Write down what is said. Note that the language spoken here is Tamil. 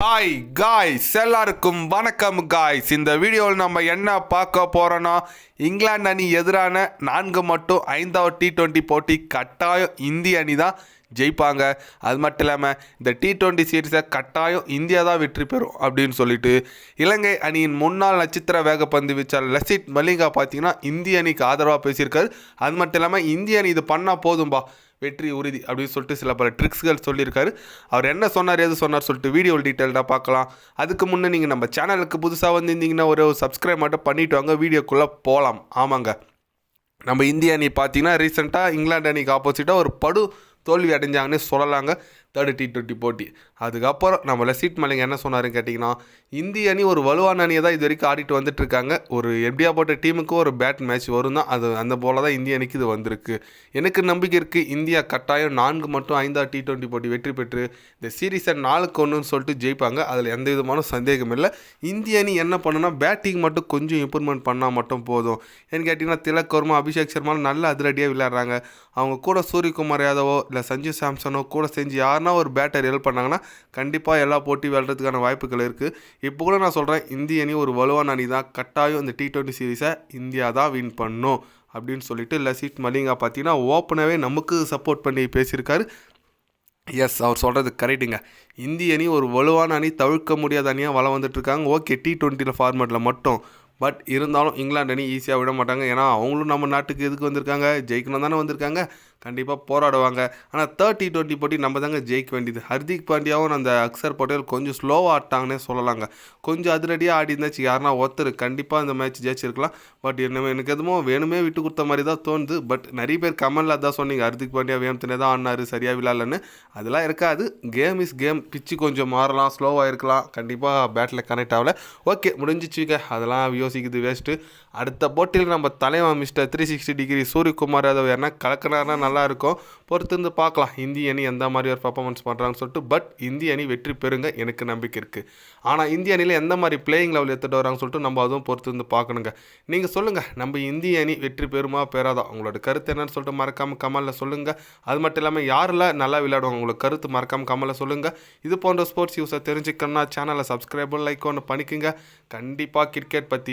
ஹாய் காய்ஸ் எல்லாருக்கும் வணக்கம் காய்ஸ் இந்த வீடியோவில் நம்ம என்ன பார்க்க போகிறோன்னா இங்கிலாந்து அணி எதிரான நான்கு மட்டும் ஐந்தாவது டி ட்வெண்ட்டி போட்டி கட்டாயம் இந்திய அணி தான் ஜெயிப்பாங்க. அது மட்டும் இல்லாமல் இந்த டி டுவெண்ட்டி சீரீஸை கட்டாயம் இந்தியா தான் வெற்றி பெறும் அப்படின்னு சொல்லிட்டு இலங்கை அணியின் முன்னாள் நட்சத்திர வேகப்பந்து வீச்சாளர் லசித் மலிங்கா பார்த்தீங்கன்னா இந்திய அணிக்கு ஆதரவாக பேசியிருக்காரு. அது மட்டும் இல்லாமல் இந்திய அணி இது பண்ணால் போதும்பா. வெற்றி உறுதி அப்படின்னு சொல்லிட்டு சில பல ட்ரிக்ஸ்கள் சொல்லியிருக்காரு. அவர் என்ன சொன்னார் எது சொன்னார் சொல்லிட்டு வீடியோ டீட்டெயில்டாக பார்க்கலாம். அதுக்கு முன்னே நீங்கள் நம்ம சேனலுக்கு புதுசாக வந்திருந்தீங்கன்னா ஒரு சப்ஸ்கிரைப் மட்டும் பண்ணிட்டு வாங்க வீடியோக்குள்ளே போகலாம் ஆமாங்க. நம்ம இந்திய அணி பார்த்தீங்கன்னா ரீசெண்டாக இங்கிலாந்து அணிக்கு ஆப்போசிட்டாக ஒரு படு தோல்வி அடைஞ்சாங்கன்னு சொல்லலாங்க. தேர்ட் டி டுவெண்ட்டி போட்டி. அதுக்கப்புறம் நம்ம லசித் மலிங்க என்ன சொன்னாருன்னு கேட்டிங்கன்னா இந்திய அணி ஒரு வலுவான அணியை தான் இது வரைக்கும் ஆடிட்டு வந்துட்டு இருக்காங்க ஒரு எப்படியா போட்ட டீமுக்கு ஒரு பேட் மேட்ச் வரும் தான். அது அந்த போல தான் இந்திய அணிக்கு இது வந்திருக்கு. எனக்கு நம்பிக்கை இருக்குது இந்தியா கட்டாயம் நான்கு மட்டும் ஐந்தாவது டி டுவெண்ட்டி போட்டி வெற்றி பெற்று இந்த சீரீஸை நாளுக்கு ஒன்றுன்னு சொல்லிட்டு ஜெயிப்பாங்க. அதில் எந்த விதமான சந்தேகம் இல்லை. இந்திய அணி என்ன பண்ணுன்னா பேட்டிங் மட்டும் கொஞ்சம் இம்ப்ரூவ்மெண்ட் பண்ணால் மட்டும் போதும். ஏன்னு கேட்டிங்கன்னா திலக் வர்மா அபிஷேக் சர்மா நல்ல அதிரடியாக விளையாடுறாங்க. அவங்க கூட சூரியகுமார் யாதவோ இல்லை சஞ்சு சாம்சனோ கூட செஞ்சு யாருன்னு ஒரு பேட்டர் ஹெல்ப் பண்ணாங்கன்னா கண்டிப்பாக எல்லா போட்டி விளையாடுறதுக்கான வாய்ப்புகள் இருக்குது இப்போ கூட நான் சொல்கிறேன் இந்திய அணி ஒரு வலுவான அணி தான். கட்டாயம் இந்த டி ட்வெண்ட்டி சீரீஸை இந்தியா தான் வின் பண்ணும் அப்படின்னு சொல்லிட்டு லசித் மலிங்கா பார்த்தீங்கன்னா ஓப்பனாகவே நமக்கு சப்போர்ட் பண்ணி பேசியிருக்காரு. எஸ் அவர் சொல்கிறது கரெக்டுங்க இந்திய அணி ஒரு வலுவான அணி தவிர்க்க முடியாத அணியாக வளம் வந்துட்டுருக்காங்க ஓகே டி ட்வெண்ட்டியில் ஃபார்மேட்டில் மட்டும். பட் இருந்தாலும் இங்கிலாந்து அணி ஈஸியாக விட மாட்டாங்க. ஏன்னா அவங்களும் நம்ம நாட்டுக்கு எதுக்கு வந்திருக்காங்க? ஜெயிக்கணும் தானே வந்திருக்காங்க. கண்டிப்பாக போராடுவாங்க. ஆனால் தேர்ட்டி டுவெண்ட்டி போட்டி நம்ம தாங்க ஜெயிக்க வேண்டியது. ஹர்திக் பாண்டியாவும் அந்த அக்சர் பட்டேல் கொஞ்சம் ஸ்லோவாக ஆட்டாங்கன்னே சொல்லலாங்க. கொஞ்சம் அதிரடியாக ஆடி இருந்தாச்சு. யாருன்னா ஒருத்தர். கண்டிப்பாக இந்த மேட்ச் ஜெயிச்சிருக்கலாம். பட் என்ன எனக்கு எதுவும் வேணுமே விட்டு கொடுத்த மாதிரி தான் தோணுது. பட் நிறைய பேர் கமலில் தான் சொன்னீங்க. ஹர்திக் பாண்டியா வேமத்தினே தான் ஆடினாரு. சரியாக விளாட்லன்னு. அதெல்லாம் இருக்காது. கேம் இஸ் கேம் பிச்சு கொஞ்சம் மாறலாம். ஸ்லோவாக இருக்கலாம். கண்டிப்பாக பேட்டில் கனெக்ட் ஆகல. ஓகே முடிஞ்சிச்சுக்க அதெல்லாம் யோசிக்குது வேஸ்ட்டு அடுத்த போட்டியில் நம்ம தலைவன் mister three sixty degree Suryakumar Yadav யாருன்னா கலக்கினார்னா நல்லாயிருக்கும் பொறுத்திருந்து பார்க்கலாம். இந்திய அணி எந்த மாதிரி ஒரு பர்ஃபார்மன்ஸ் பண்ணுறாங்கன்னு சொல்லிட்டு பட் இந்திய அணி வெற்றி பெறுங்க எனக்கு நம்பிக்கை இருக்குது ஆனால் இந்திய அணியில் எந்த மாதிரி பிளேயிங் லெவல் எடுத்துகிட்டு வராங்கன்னு சொல்லிட்டு நம்ம அதுவும் பொறுத்திருந்து பார்க்கணுங்க. நீங்கள் சொல்லுங்கள் நம்ம இந்திய அணி வெற்றி பெறுமா பெறாதா? உங்களோட கருத்து என்னன்னு சொல்லிட்டு மறக்காமல் கமலில் சொல்லுங்கள் அது மட்டும் இல்லாமல் யாரெல்லாம் நல்லா விளையாடுவாங்க உங்களோட கருத்து மறக்காமல் கமலில் சொல்லுங்கள் இது போன்ற ஸ்போர்ட்ஸ் யூஸை தெரிஞ்சுக்கணும்னா சேனலை சப்ஸ்கிரைப் லைக் ஒன்று பண்ணிக்கோங்க. கண்டிப்பாக கிரிக்கெட் பற்றி